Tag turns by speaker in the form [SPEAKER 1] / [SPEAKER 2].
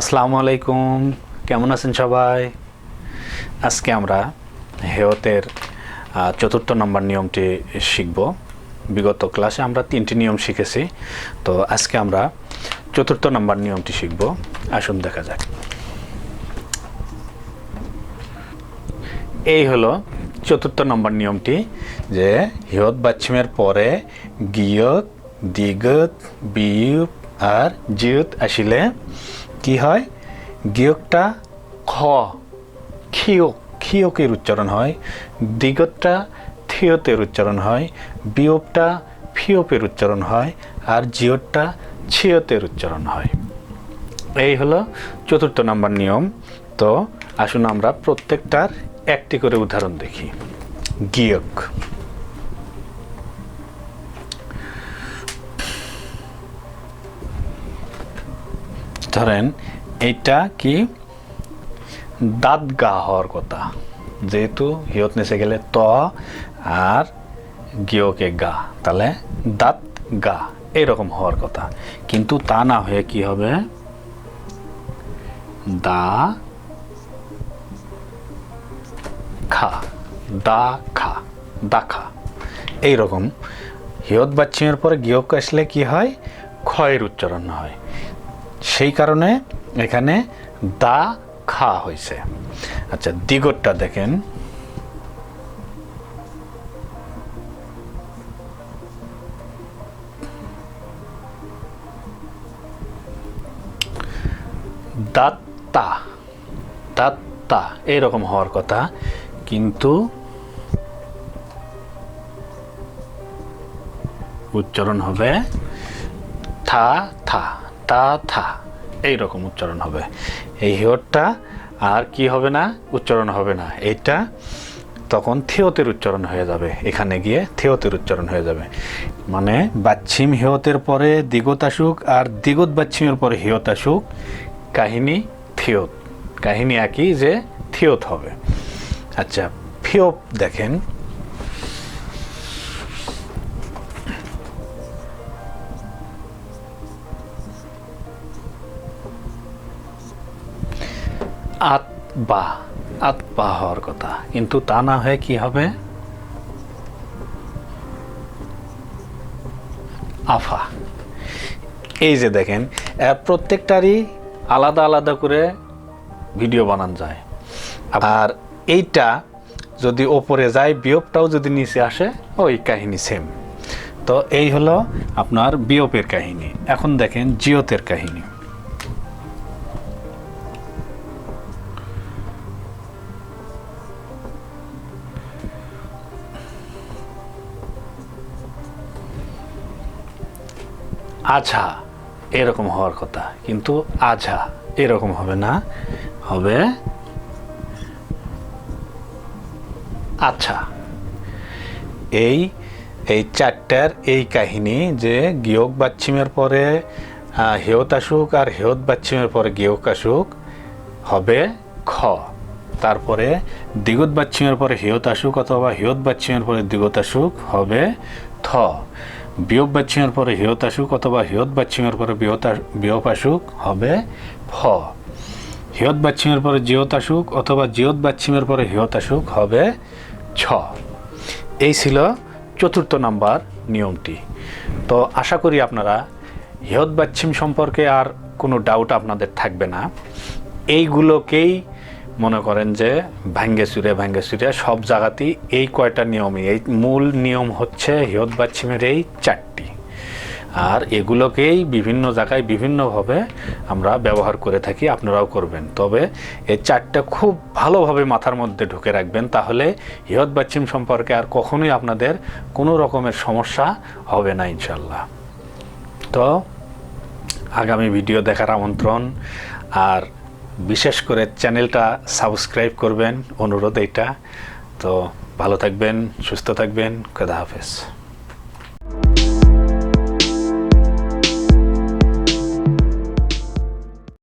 [SPEAKER 1] আসসালামু আলাইকুম। কেমন আছেন সবাই? আজকে আমরা হেয়তের চতুর্থ নম্বর নিয়মটি শিখব। বিগত ক্লাসে আমরা তিনটি নিয়ম শিখেছি। তো আজকে আমরা চতুর্থ নম্বর নিয়মটি শিখব। আসুন দেখা যাক। এই হলো চতুর্থ নম্বর নিয়মটি যে হিয়ত বাচ্ছিমের পরে গিয়ত, দিগত বিয়ুপ আর জিয়ত আসিলে কি হয়? গিয়কটা খ খিয়ক খিয়কের উচ্চারণ হয়। দিগতটা থিয়তের উচ্চারণ হয়। বিয়োপটা ফিয়পের উচ্চারণ হয়। আর জিয়তটা ছিয়তের উচ্চারণ হয়। এই হলো চতুর্থ নম্বর নিয়ম। তো আসুন আমরা প্রত্যেকটার একটি করে উদাহরণ দেখি। গিয়ক। ধরেন এইটা কি? দাঁত গা হওয়ার কথা। যেহেতু হিয়ত নেসে গেলে ত আর গিয়কে গা। তাহলে দাঁত গা এরকম হওয়ার কথা। কিন্তু তা না হয়ে কি হবে? দা খা। দা খা। দা দাখা এইরকম। হিয়ত বাচ্চিমের পরে গিয়ক আসলে কি হয়? ক্ষয়ের উচ্চারণ হয়। সেই কারণে এখানে দা খা হয়েছে। আচ্ছা দিগটটা দেখেন। দাত্তা দাত্তা, এরকম হওয়ার কথা। কিন্তু উচ্চারণ হবে থা থা, তা থা। এইরকম উচ্চারণ হবে। এই হিওরটা আর কি হবে না, উচ্চারণ হবে না। এইটা তখন থিয়তের উচ্চারণ হয়ে যাবে। এখানে গিয়ে থিয়তের উচ্চারণ হয়ে যাবে। মানে বাচ্ছিম হিয়তের পরে দিগত আসুক আর দিগত বাচ্ছিমের পরে হিয়ত আসুক, কাহিনী থিয়ত। কাহিনী একই যে থিয়ত হবে। আচ্ছা ফিয়প দেখেন। আত বা আত বা হওয়ার কথা। কিন্তু তা না হয়ে কি হবে? আফা। এই যে দেখেন প্রত্যেকটারই আলাদা আলাদা করে ভিডিও বানান যায়। আর এইটা যদি ওপরে যায়, বিয়োগটাও যদি নিচে আসে, ওই কাহিনী সেম তো এই হলো আপনার বিয়োপের কাহিনী। এখন দেখেন জিওতের কাহিনী। আঝা এরকম হওয়ার কথা, কিন্তু আঝা এরকম হবে না, হবে আচ্ছা। এই এই চারটার এই কাহিনী যে গিয়ক বাচ্ছিমের পরে হেয়ত আসুক আর হেয়ত বাচ্ছিমের পরে গিয়ক আসুক, হবে খ। তারপরে দিগত বাচ্ছিমের পরে হিয়ত আসুক অথবা হিয়ত বাচ্ছিমের পরে দিগত আসুক, হবে থ। বিয়োগ বাচ্ছিমের পরে হিয়ত আসুক অথবা হিয়ত বাচ্ছিমের পরে বিয়োগ আসুক হবে ফ। হিয়ত বাচ্ছিমের পরে জিয়ত আসুক অথবা জিয়ত বাচ্ছিমের পরে হিয়ত আসুক হবে ছ। এই ছিল চতুর্থ নাম্বার নিয়মটি। তো আশা করি আপনারা হিয়ত বাচ্ছিম সম্পর্কে আর কোনো ডাউট আপনাদের থাকবে না। এইগুলোকেই মনে করেন যে ভাঙ্গে চুরে ভাঙ্গে চুরে সব জায়গাতেই এই কয়টা নিয়মই। এই মূল নিয়ম হচ্ছে হিয়ত বাচ্ছিমের এই চারটি। আর এগুলোকেই বিভিন্ন জায়গায় বিভিন্নভাবে আমরা ব্যবহার করে থাকি, আপনারাও করবেন। তবে এই চারটা খুব ভালোভাবে মাথার মধ্যে ঢুকে রাখবেন, তাহলে হিয়ত বাচ্ছিম সম্পর্কে আর কখনোই আপনাদের কোনো রকমের সমস্যা হবে না ইনশাল্লাহ তো আগামী ভিডিও দেখার আমন্ত্রণ। আর বিশেষ করে চ্যানেলটা সাবস্ক্রাইব করবেন অনুরোধ এইটা। তো ভালো থাকবেন সুস্থ থাকবেন খোদা হাফেজ।